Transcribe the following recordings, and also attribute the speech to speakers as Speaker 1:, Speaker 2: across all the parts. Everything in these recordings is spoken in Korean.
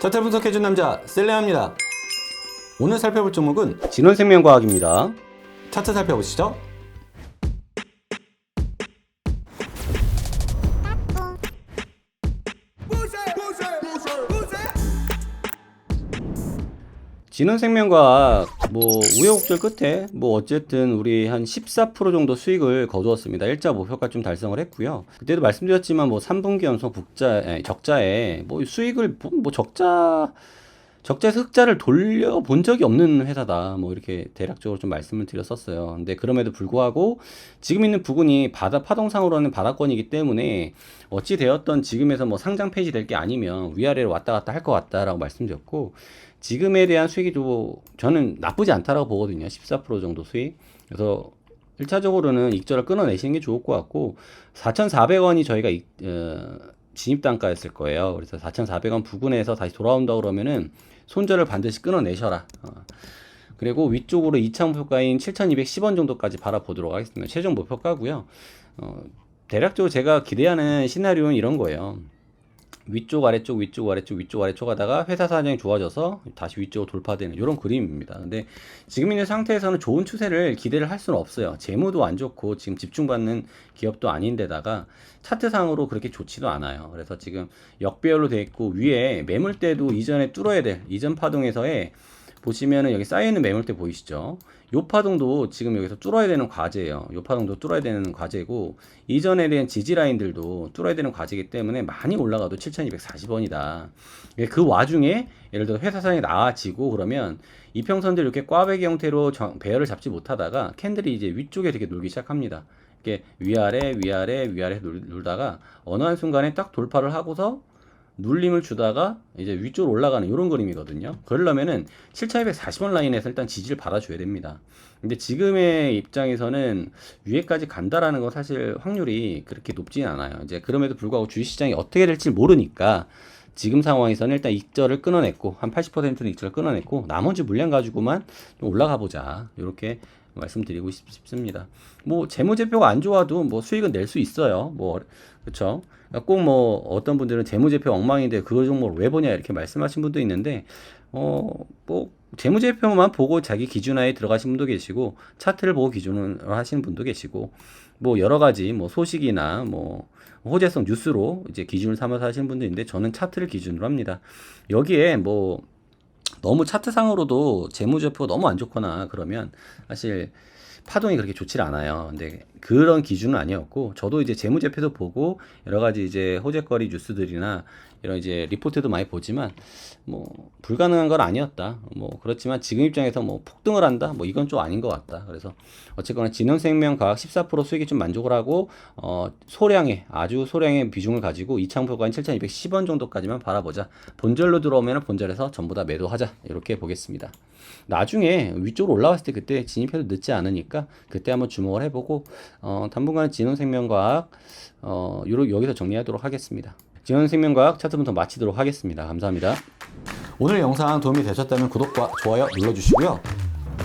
Speaker 1: 차트 분석해준 남자 셀레입니다. 오늘 살펴볼 종목은
Speaker 2: 진원생명과학입니다.
Speaker 1: 차트 살펴보시죠.
Speaker 2: 진원생명과학 뭐 우여곡절 끝에 뭐 어쨌든 우리 한 14% 정도 수익을 거두었습니다. 일자 목표가 좀 달성을 했고요. 그때도 말씀드렸지만 뭐 3분기 연속 적자에 뭐 수익을 뭐- 뭐 적자 적자에서 흑자를 돌려본 적이 없는 회사다. 뭐 이렇게 대략적으로 좀 말씀을 드렸었어요. 근데 그럼에도 불구하고 지금 있는 부근이 바다 파동상으로는 바닥권이기 때문에 어찌 되었던 지금에서 뭐 상장 폐지될 게 아니면 위아래로 왔다 갔다 할 것 같다라고 말씀드렸고 지금에 대한 수익이 좀 저는 나쁘지 않다라고 보거든요. 14% 정도 수익. 그래서 1차적으로는 익절을 끊어내시는 게 좋을 것 같고 4,400원이 저희가 이- 어, 진입 단가였을 거예요. 그래서 4,400원 부근에서 다시 돌아온다 그러면은 손절을 반드시 끊어내셔라. 어. 그리고 위쪽으로 2차 목표가인 7,210원 정도까지 바라보도록 하겠습니다. 최종 목표가고요. 어, 대략적으로 제가 기대하는 시나리오는 이런 거예요. 위쪽 아래쪽 위쪽 아래쪽 위쪽 아래쪽 하다가 회사 사정이 좋아져서 다시 위쪽으로 돌파되는 이런 그림입니다. 근데 지금 있는 상태에서는 좋은 추세를 기대를 할 수는 없어요. 재무도 안 좋고 지금 집중받는 기업도 아닌데다가 차트상으로 그렇게 좋지도 않아요. 그래서 지금 역배열로 돼 있고 위에 매물대도 이전에 뚫어야 될 이전 파동에서의 보시면은 여기 쌓여있는 매물대 보이시죠? 요 파동도 지금 여기서 뚫어야 되는 과제예요. 요 파동도 뚫어야 되는 과제고 이전에 대한 지지 라인들도 뚫어야 되는 과제이기 때문에 많이 올라가도 7,240원이다. 그 와중에 예를 들어 회사상이 나아지고 그러면 이평선들 이렇게 꽈배기 형태로 정- 배열을 잡지 못하다가 캔들이 이제 위쪽에 되게 놀기 시작합니다. 이렇게 위아래 위아래 위아래 놀, 놀다가 어느 한 순간에 딱 돌파를 하고서 눌림을 주다가 이제 위쪽으로 올라가는 이런 그림이거든요. 그러려면은 7240원 라인에서 일단 지지를 받아줘야 됩니다. 근데 지금의 입장에서는 위에까지 간다라는 건 사실 확률이 그렇게 높진 않아요. 이제 그럼에도 불구하고 주식시장이 어떻게 될지 모르니까 지금 상황에서는 일단 익절을 끊어냈고 한 80%는 익절을 끊어냈고 나머지 물량 가지고만 좀 올라가 보자. 이렇게 말씀드리고 싶, 싶습니다. 뭐 재무제표가 안 좋아도 뭐 수익은 낼 수 있어요. 뭐 그렇죠. 꼭뭐 어떤 분들은 재무제표 엉망인데 그거 종목을 왜 보냐 이렇게 말씀하신 분도 있는데 어뭐 재무제표만 보고 자기 기준하에 들어가신 분도 계시고 차트를 보고 기준으로 하시는 분도 계시고 뭐 여러 가지 뭐 소식이나 뭐 호재성 뉴스로 이제 기준을 삼아서 하시는 분도 있는데 저는 차트를 기준으로 합니다. 여기에 뭐 너무 차트상으로도 재무제표가 너무 안 좋거나 그러면 사실 파동이 그렇게 좋질 않아요. 근데 그런 기준은 아니었고 저도 이제 재무제표도 보고 여러 가지 이제 호재거리 뉴스들이나 이런 이제 리포트도 많이 보지만 뭐 불가능한 건 아니었다. 뭐 그렇지만 지금 입장에서 뭐 폭등을 한다. 뭐 이건 좀 아닌 것 같다. 그래서 어쨌거나 진원생명과학 14% 수익이 좀 만족을 하고 어 소량의 아주 소량의 비중을 가지고 이창표가인 7,210원 정도까지만 바라보자. 본절로 들어오면 본절에서 전부 다 매도하자. 이렇게 보겠습니다. 나중에 위쪽으로 올라왔을 때 그때 진입해도 늦지 않으니까 그때 한번 주목을 해보고 어 당분간은 진원생명과학 어 요러 여기서 정리하도록 하겠습니다. 진원생명과학 차트부터 마치도록 하겠습니다. 감사합니다.
Speaker 1: 오늘 영상 도움이 되셨다면 구독과 좋아요 눌러주시고요.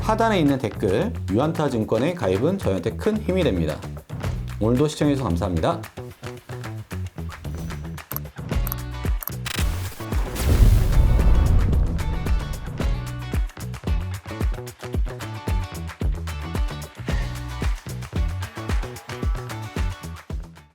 Speaker 1: 하단에 있는 댓글 유한타 증권의 가입은 저희한테 큰 힘이 됩니다. 오늘도 시청해주셔서 감사합니다.